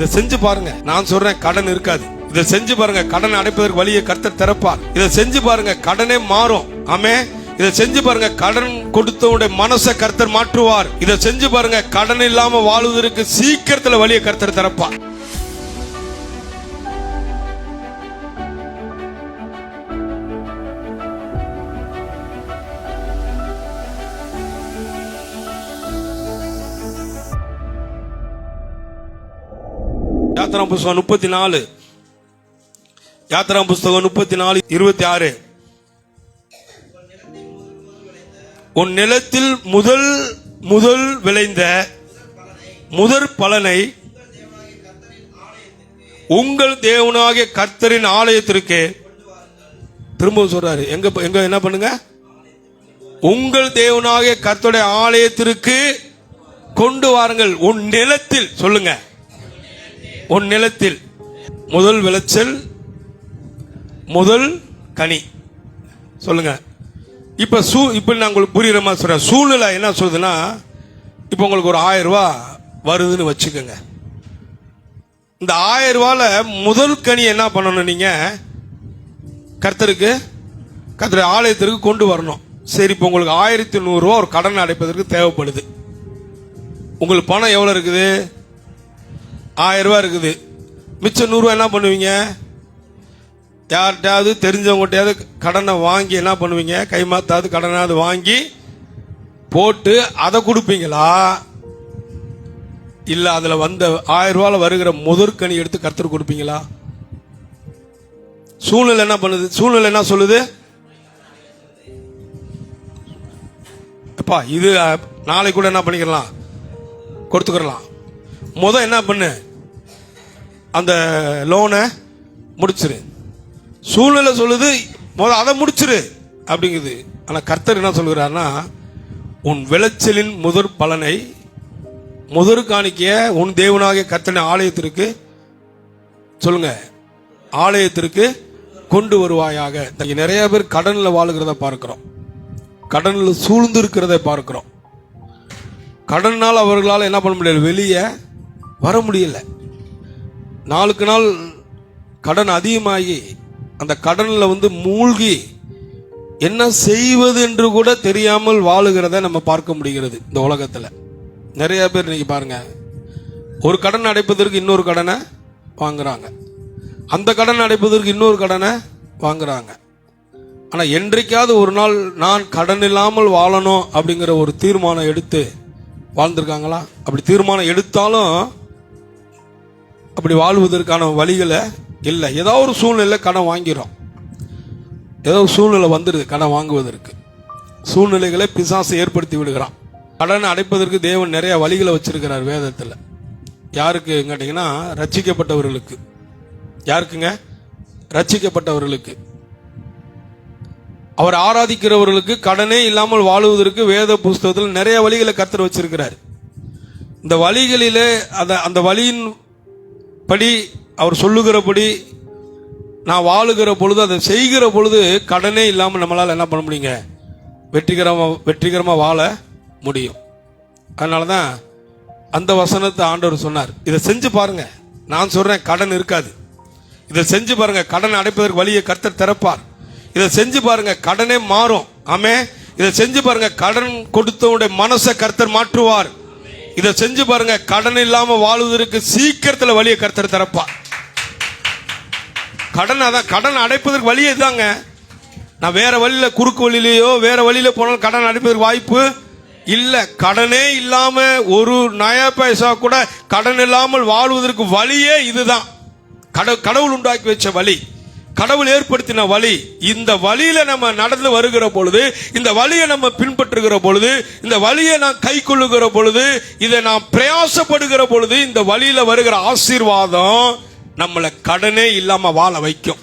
இதை செஞ்சு பாருங்க. நான் சொல்றேன் கடன் இருக்காது. இதை செஞ்சு பாருங்க கடன் அடைப்பதற்கு வழியை கர்த்தர் திறப்பார். இதை செஞ்சு பாருங்க கடனே மாறும். ஆமே இதை செஞ்சு பாருங்க கடன் கொடுத்தவனுடைய மனசை கர்த்தர் மாற்றுவார். இதை செஞ்சு பாருங்க கடன் இல்லாம வாழ்வதற்கு சீக்கிரத்துல வழியை கர்த்தர் திறப்பார். யாத்திரா புஸ்தகம் முப்பத்தி நாலு யாத்திரா புஸ்தகம் முப்பத்தி நாலு இருபத்தி ஆறு உன் நிலத்தில் முதல் முதல் விளைந்த முதற் பலனை உங்கள் தேவனாகிய கர்த்தரின் ஆலயத்திற்கு திரும்ப சொல்றாரு. எங்க எங்க என்ன பண்ணுங்க? உங்கள் தேவனாகிய கர்த்தருடைய ஆலயத்திற்கு கொண்டு வாருங்கள். உன் நிலத்தில் சொல்லுங்க. உன் நிலத்தில் முதல் விளைச்சல் முதல் கனி. சொல்லுங்க. இப்ப சூ இப்ப நான் உங்களுக்கு புரியுற மாதிரி சொல்றேன். சூழ்நிலை என்ன சொல்லுதுன்னா இப்போ உங்களுக்கு ஒரு ஆயிரம் வருதுன்னு வச்சுக்கோங்க. இந்த ஆயிரம் ரூபால முதல் கனி என்ன பண்ணணும் நீங்க? கர்த்தருக்கு கர்த்தர் ஆலயத்திற்கு கொண்டு வரணும். சரி இப்போ உங்களுக்கு ஆயிரத்தி நூறுரூவா ஒரு கடன் அடைப்பதற்கு தேவைப்படுது. உங்களுக்கு பணம் எவ்வளோ இருக்குது? ஆயிரம் ரூபா இருக்குது. மிச்சம் நூறுரூவா என்ன பண்ணுவீங்க? யார்கிட்டயாவது தெரிஞ்சவங்ககிட்டயாவது கடனை வாங்கி என்ன பண்ணுவீங்க? கைமாத்தாவது கடனாவது வாங்கி போட்டு அதை கொடுப்பீங்களா? இல்லை அதில் வந்த ஆயிரம் ரூபாவில் வருகிற முதற்கனி எடுத்து கருத்து கொடுப்பீங்களா? சூழ்நிலை என்ன பண்ணுது? சூழ்நிலை என்ன சொல்லுது? அப்பா இது நாளைக்கு கூட என்ன பண்ணிக்கலாம்? கொடுத்துக்கிறலாம். முத என்ன பண்ணு? அந்த லோனை முடிச்சிரு. சூழ்நிலை சொல்லுது முத அதை முடிச்சிரு அப்படிங்குது. ஆனால் கர்த்தர் என்ன சொல்கிறாருன்னா உன் விளைச்சலின் முதற் பலனை முதற் காணிக்கைய உன் தேவனாகிய கர்த்தனை ஆலயத்திற்கு சொல்லுங்க. ஆலயத்திற்கு கொண்டு வருவாயாக. இன்னைக்கு நிறைய பேர் கடனில் வாழுகிறத பார்க்கிறோம். கடனில் சூழ்ந்து இருக்கிறத பார்க்கிறோம். கடனால் அவர்களால் என்ன பண்ண முடியல வெளியே வர முடியல. நாளுக்கு நாள் கடன் அதிகமாகி அந்த கடனில் வந்து மூழ்கி என்ன செய்வது என்று கூட தெரியாமல் வாழுகிறத நம்ம பார்க்க முடிகிறது இந்த உலகத்தில். நிறைய பேர் இன்னைக்கு பாருங்க ஒரு கடன் அடைப்பதற்கு இன்னொரு கடனை வாங்குறாங்க. அந்த கடன் அடைப்பதற்கு இன்னொரு கடனை வாங்குறாங்க. ஆனால் என்றைக்காவது ஒரு நாள் நான் கடன் இல்லாமல் வாழணும் அப்படிங்கிற ஒரு தீர்மானம் எடுத்து வாழ்ந்திருக்காங்களா? அப்படி தீர்மானம் எடுத்தாலும் அப்படி வாழ்வதற்கான வழிகளை இல்லை. ஏதோ ஒரு சூழ்நிலை கடன் வாங்கிறோம். ஏதோ ஒரு சூழ்நிலை வந்துடுது கடன் வாங்குவதற்கு. சூழ்நிலைகளை பிசாசு ஏற்படுத்தி விடுகிறான். கடனை அடைப்பதற்கு தேவன் நிறைய வழிகளை வச்சிருக்கிறார் வேதத்தில். யாருக்கு கேட்டிங்கன்னா ரட்சிக்கப்பட்டவர்களுக்கு. யாருக்குங்க? ரட்சிக்கப்பட்டவர்களுக்கு. அவர் ஆராதிக்கிறவர்களுக்கு கடனே இல்லாமல் வாழுவதற்கு வேத புஸ்தகத்தில் நிறைய வழிகளை கத்தர் வச்சிருக்கிறார். இந்த வழிகளிலே அந்த அந்த வழியின் படி அவர் சொல்லுகிறபடி நான் வாழுகிற பொழுது அதை செய்கிற பொழுது கடனே இல்லாமல் நம்மளால் என்ன பண்ண முடியுங்க? வெற்றிகரமாக வெற்றிகரமாக வாழ முடியும். அதனால தான் அந்த வசனத்தை ஆண்டவர் சொன்னார். இதை செஞ்சு பாருங்க. நான் சொல்றேன் கடன் இருக்காது. இதை செஞ்சு பாருங்க கடன் அடைப்பதற்கு வழியை கர்த்தர் திறப்பார். இதை செஞ்சு பாருங்க கடனே மாறும். ஆமே இதை செஞ்சு பாருங்க கடன் கொடுத்தவனுடைய மனசை கர்த்தர் மாற்றுவார். இதை செஞ்சு பாருங்க கடன் இல்லாம வாழ்வதற்கு சீக்கிரத்துல வழியை கருத்தர் தரப்பா கடன் அதான் கடன் அடைப்பதற்கு வழியே தாங்க நான் வேற வழியில குறுக்கு வழியிலேயோ வேற வழியில போனாலும் கடன் அடைப்பதற்கு வாய்ப்பு இல்ல. கடனே இல்லாம ஒரு நயா பைசா கூட கடன் இல்லாமல் வாழ்வதற்கு வழியே இதுதான். கடவுள் உண்டாக்கி வச்ச வழி. கடவுள் ஏற்படுத்தின வழி இந்த வழியில நம்ம நடந்து வருகிற பொழுது இந்த வழியை நம்ம பின்பற்றுகிற பொழுது இந்த வழியை நாம் கை கொள்ளுகிற பொழுது இதை நாம் பிரயாசப்படுகிற பொழுது இந்த வழியில வருகிற ஆசீர்வாதம் நம்மளை கடனே இல்லாம வாழ வைக்கும்.